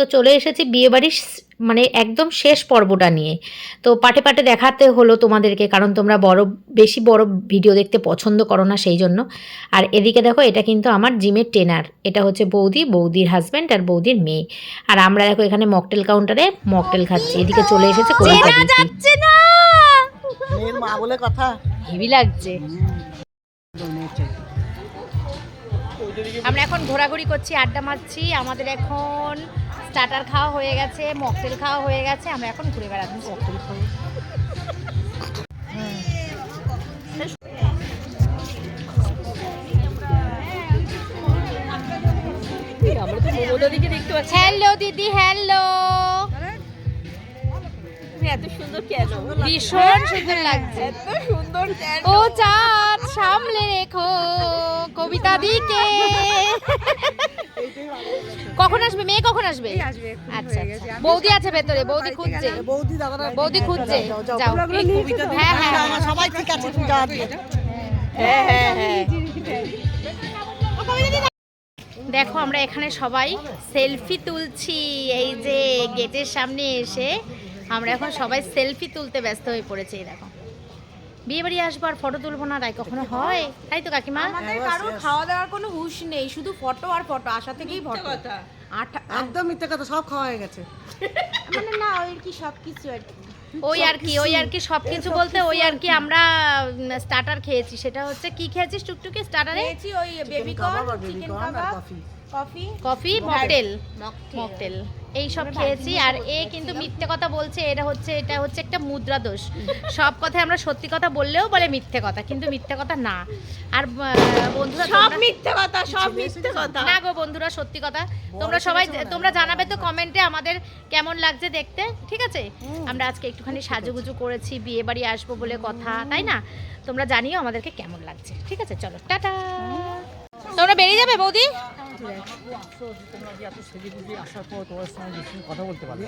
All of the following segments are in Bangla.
তো চলে এসেছি বিয়েবাড়ির মানে একদম শেষ পর্বটা নিয়ে। তো পাটে পাটে দেখাতে হলো তোমাদেরকে কারণ তোমরা বড় বেশি বড় ভিডিও দেখতে পছন্দ করো না সেই জন্য। আর এদিকে দেখো এটা কিন্তু আমার জিমের ট্রেনার। এটা হচ্ছে বৌদি বৌদির হাজব্যান্ড আর বৌদির মেয়ে। আর আমরা দেখো এখানে মকটেল কাউন্টারে মকটেল খাচ্ছি। এদিকে চলে এসেছে কলকাতা দিদি যাচ্ছে না! মেয়ের মা বলে কথা। হেভি লাগছে। আমরা এখন ঘোরাঘুরি করছি আড্ডা মারছি। আমাদের এখন স্টার্টার খাওয়া হয়ে গেছে মকটেল খাওয়া হয়ে গেছে। আমরা এখন ঘুরে বেড়াচ্ছি। মকটেল খাব হ্যালো দিদি হ্যালো এত সুন্দর কেন? ভীষণ সুন্দর লাগছে। এত সুন্দর ও চাঁদ সামলে রেখো কবিতা দিকে। কখন আসবে? মেয়ে কখন আসবে? আচ্ছা আচ্ছা। বৌদি আছে ভেতরে বৌদি খুঁজছে। বৌদি খুঁজছে। যাও, হ্যাঁ হ্যাঁ সবাই ঠিক আছে। হ্যাঁ হ্যাঁ হ্যাঁ দেখো আমরা এখানে সবাই সেলফি তুলছি। এই যে গেটের সামনে এসে আমরা এখন সবাই সেলফি তুলতে ব্যস্ত হয়ে পড়েছি দেখো। বিয়ে বাড়ি আসব আর ফটো তুলবো না তাই কখনো হয়? তাই তো কাকিমা? আমাদের কারোর খাওয়া দাওয়ার কোনো হুঁশ নেই শুধু ফটো আর ফটো আসা থেকেই ফটো কথা। আঠা একদম মিথ্যে কথা সব খাওয়া হয়ে গেছে। মানে না ওই কি সব কিছু আর কি। ওই আর কি ওই আর কি সব কিছু বলতে ওই আর কি আমরা স্টার্টার খেয়েছি। সেটা হচ্ছে কি খেয়েছিস টুকটুকে স্টার্টারে খেয়েছি ওই baby corn chicken kebab coffee. Coffee coffee mocktail mocktail এই সব খেয়েছি আর এ কিন্তু মিথ্যে কথা বলছে এটা হচ্ছে এটা হচ্ছে একটা মুদ্রা দোষ। সব কথায় আমরা সত্যি কথা বললেও বলে মিথ্যে কথা কিন্তু মিথ্যে কথা না। আর বন্ধুরা সব মিথ্যে কথা সব মিথ্যে কথা। না গো বন্ধুরা সত্যি কথা। তোমরা সবাই তোমরা জানাবে তো কমেন্টে আমাদের কেমন লাগছে দেখতে ঠিক আছে? আমরা আজকে একটুখানি সাজুগুজু করেছি বিয়ে বাড়ি আসব বলে কথা তাই না? তোমরা জানিও আমাদেরকে কেমন লাগছে ঠিক আছে? চলো টাটা। তোমরা বেরিয়ে যাবে বৌদি? কথা বলতে পারবে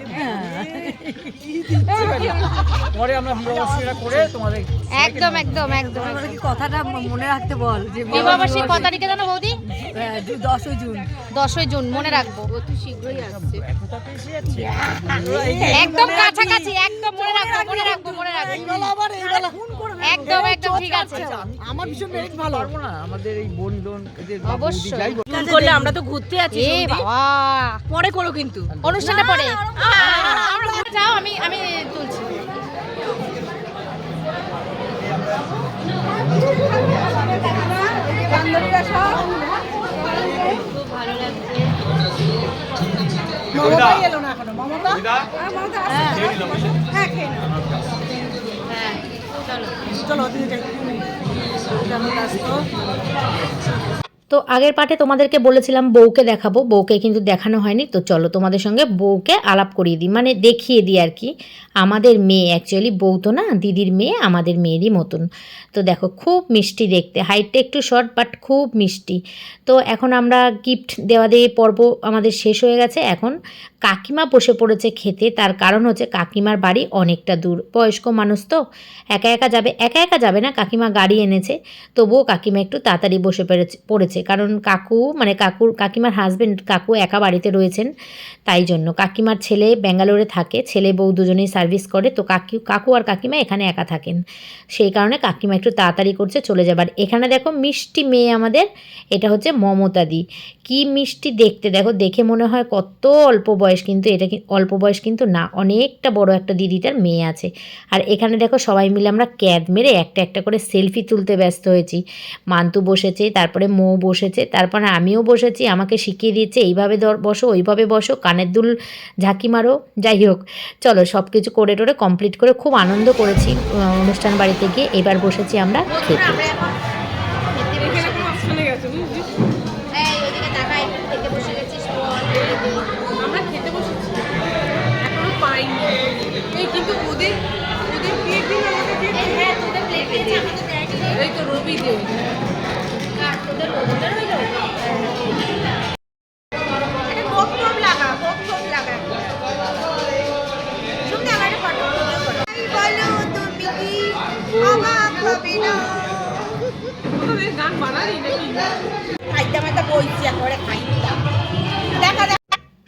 পরে আমরা ভালোবাসা করে তোমাদের একদম একদম একদম। কথাটা মনে রাখতে বল যে বিবাহবার্ষিক কত তারিখে জানো বৌদি? দশই জুন। দশই জুন মনে রাখব। অতি শীঘ্রই আসছে। একদম কাছাকাছি একদম মনে রাখব মনে রাখব মনে রাখব। একদম একদম ঠিক আছে আমার ভীষণ মেরিট ভালো পারব না আমাদের এই বোন বোন এদের অবশ্যই। যাই ফোন করলে আমরা তো ঘুরতে আছি এ বাবা পরে করো কিন্তু অনুষ্ঠানটা পরে আমরা যাও আমি আমি তুলছি মমতাই এলো না এখনও মমতা হ্যাঁ চলো ওদিকে যাই। ব্যস্ত। তো আগের পার্টে তোমাদেরকে বলেছিলাম বউকে দেখাবো, বউকে কিন্তু দেখানো হয়নি। তো চলো তোমাদের সঙ্গে বউকে আলাপ করিয়ে দিই মানে দেখিয়ে দিই আর কি। আমাদের মেয়ে অ্যাকচুয়ালি বউ তো না, দিদির মেয়ে, আমাদের মেয়েরই মতন। তো দেখো, খুব মিষ্টি দেখতে। হাইটটা একটু শর্ট বাট খুব মিষ্টি। তো এখন আমরা গিফট দেওয়া দিয়ে পর্ব আমাদের শেষ হয়ে গেছে। এখন কাকিমা বসে পড়েছে খেতে, তার কারণ হচ্ছে কাকিমার বাড়ি অনেকটা দূর। বয়স্ক মানুষ তো, একা একা যাবে, একা একা যাবে না, কাকিমা গাড়ি এনেছে। তবুও কাকিমা একটু তাড়াতাড়ি বসে পেরেছে, পড়েছে। কারণ কাকু মানে কাকুর, কাকিমার হাজবেন্ড কাকু একা বাড়িতে রয়েছেন তাই জন্য। কাকিমার ছেলে ব্যাঙ্গালোরে থাকে, ছেলে বউ দুজনেই সার্ভিস করে, তো কাকি, কাকু আর কাকিমা এখানে একা থাকেন। সেই কারণে কাকিমা একটু তাড়াতাড়ি করছে চলে যাবার। এখানে দেখো মিষ্টি মেয়ে আমাদের, এটা হচ্ছে মমতা দি। কি মিষ্টি দেখতে, দেখো দেখে মনে হয় কত অল্প বয়স কিন্তু এটা অল্প বয়স কিন্তু না, অনেকটা বড় একটা দিদিটার মেয়ে আছে। আর এখানে দেখো সবাই মিলে আমরা ক্যাদ মেরে একটা একটা করে সেলফি তুলতে ব্যস্ত হয়েছি। মান্তু বসেছে, তারপরে মৌ বসেছে, তারপরে আমিও বসেছি, আমাকে শিখিয়ে দিয়েছে, এইভাবে ধর, বসো, ওইভাবে বসো, কানের দুল ঝাঁকি মারো, যাই হোক। চলো সব কিছু করে টোরে কমপ্লিট করে খুব আনন্দ করেছি অনুষ্ঠান বাড়িতে গিয়ে, এবার বসেছি আমরা খেতে। কিন্তু ওদের ওদের প্লেট আমাদের প্লেট এই তো রবি দিয়ে খাইতে মাইতে বইছি একেবারে খাইতাম।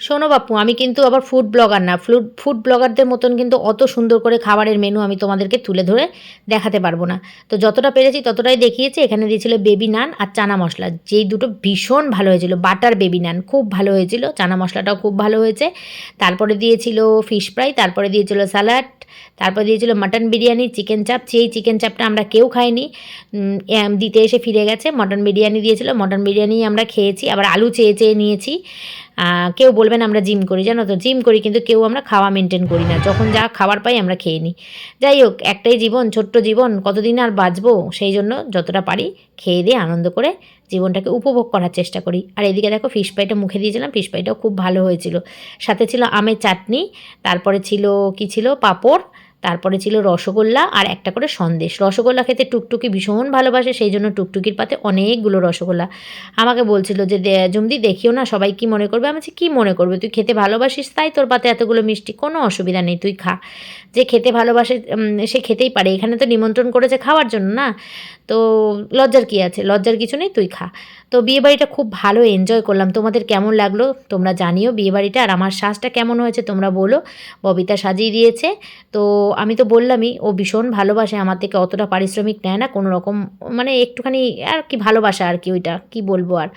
শোনো বাপু, আমি কিন্তু আবার ফুড ব্লগার না। ফুড ফুড ব্লগারদের মতন কিন্তু অত সুন্দর করে খাবারের মেনু আমি তোমাদেরকে তুলে ধরে দেখাতে পারব না। তো যতটা পেরেছি ততটাই দেখিয়েছি। এখানে দিয়েছিল বেবি নান আর চানা মশলা। যেই দুটো ভীষণ ভালো হয়েছিল। বাটার বেবি নান খুব ভালো হয়েছিল। চানা মশলাটাও খুব ভালো হয়েছে। তারপরে দিয়েছিল ফিশ ফ্রাই তারপরে দিয়েছিল স্যালাড তারপরে দিয়েছিল মাটন বিরিয়ানি চিকেন চাপ সেই চিকেন চাপটা আমরা কেউ খাইনি। দিতে এসে ফিরে গেছে। মটন বিরিয়ানি দিয়েছিল। মটন বিরিয়ানি আমরা খেয়েছি। আবার আলু চেয়ে চেয়ে নিয়েছি। কেউ বলবেন আমরা জিম করি, জানো তো? জিম করি কিন্তু কেউ আমরা খাওয়া মেনটেন করি না। যখন যা খাবার পাই আমরা খেয়ে নিই। যাই হোক, একটাই জীবন, ছোট্ট জীবন, কতদিন আর বাঁচবো? সেই জন্য যতটা পারি খেয়ে দিয়ে আনন্দ করে জীবনটাকে উপভোগ করার চেষ্টা করি। আর এদিকে দেখো ফিশ ফ্রাইটা মুখে দিয়েছিলাম ফিশ ফ্রাইটাও খুব ভালো হয়েছিল। সাথে ছিল আমের চাটনি, তারপরে ছিল কি ছিল? পাঁপড় তারপরে ছিল রসগোল্লা আর একটা করে সন্দেশ। রসগোল্লা খেতে টুকটুকি ভীষণ ভালোবাসে, সেই জন্য টুকটুকির পাতে অনেকগুলো রসগোল্লা। আমাকে বলছিল যে জুমদি, দেখিও না, সবাই কি মনে করবে? আমি কি মনে করবে? তুই খেতে ভালোবাসিস তাই তোর পাতে এতগুলো মিষ্টি, কোনো অসুবিধা নেই, তুই খা। যে খেতে ভালোবাসে সে খেতেই পারে। এখানে তো নিমন্ত্রণ করেছে খাওয়ার জন্য না? তো লজ্জার কি আছে? লজ্জার কিছু নেই, তুই খা। তো বিয়েবাড়িটা খুব ভালো এনজয় করলাম। তোমাদের কেমন লাগল তোমরা জানিও বিয়েবাড়িটা। আর আমার শ্বাসটা কেমন হয়েছে তোমরা বলো। ববিতা সাজিয়ে দিয়েছে। তো আমি তো বললামই, ও ভীষণ ভালোবাসে, আমার থেকে অতটা পারিশ্রমিক নেয় না, কোনো রকম মানে একটুখানি আর কি ভালোবাসা আর কি ওইটা, কি বলব আর।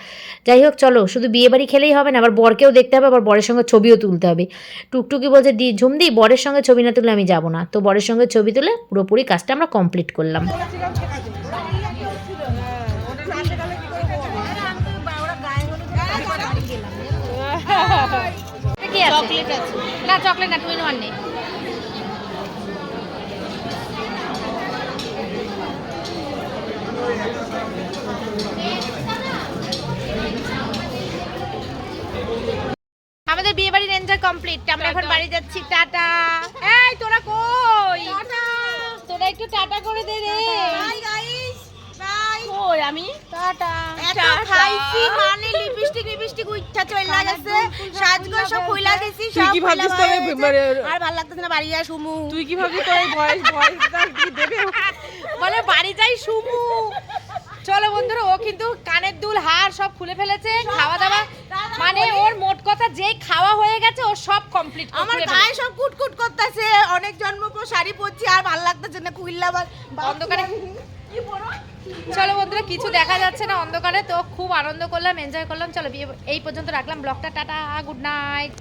যাই হোক, চলো, শুধু বিয়ে বাড়ি খেলেই হবে না, আবার বরকেও দেখতে হবে, আবার বরের সঙ্গে ছবিও তুলতে হবে। টুকটুকি বলছে, দি ঝুমদি বরের সঙ্গে ছবি না তুলে আমি যাব না। তো বরের সঙ্গে ছবি তুলে পুরোপুরি কাজটা আমরা কমপ্লিট করলাম। চকলেট আছে। না চকলেট না ওয়ান নেই। আমাদের বিয়ে বাড়ির এনজয় কমপ্লিট আমরা এখন বাড়ি যাচ্ছি টাটা। এই তোরা কই? তোরা একটু টাটা করে দে রে। কই আমি? টাটা। এত খাইছি মানে লিপস্টিক লিপস্টিক উঠা চইলা গেছে। সাজগো সব কইলা দিছি তুই কি ভাবছিস তবে মানে আর ভালো লাগতেছে না বাড়ি যা শুমু তুই কি ভাবছিস তোর ভয়েস ভয়েসটা কি দেবে? বলে বাড়ি যাই শুমু চলো বন্ধুরা ও কিন্তু কানের দুল হার সব খুলে ফেলেছে খাওয়া দাওয়া মানে ওর মোট কথা যেই খাওয়া হয়ে গেছে ও সব কমপ্লিট আমার গায়ে সব কুটকুট করতেছে অনেক জন্ম পর শাড়ি পরছি আর ভালো লাগতেছে না কুইল্লা অন্ধকারে চলো বন্ধুরা, কিছু দেখা যাচ্ছে না অন্ধকারে, তো খুব আনন্দ করলাম এনজয় করলাম। চলো এই পর্যন্ত রাখলাম। ব্লগটা, টাটা গুড নাইট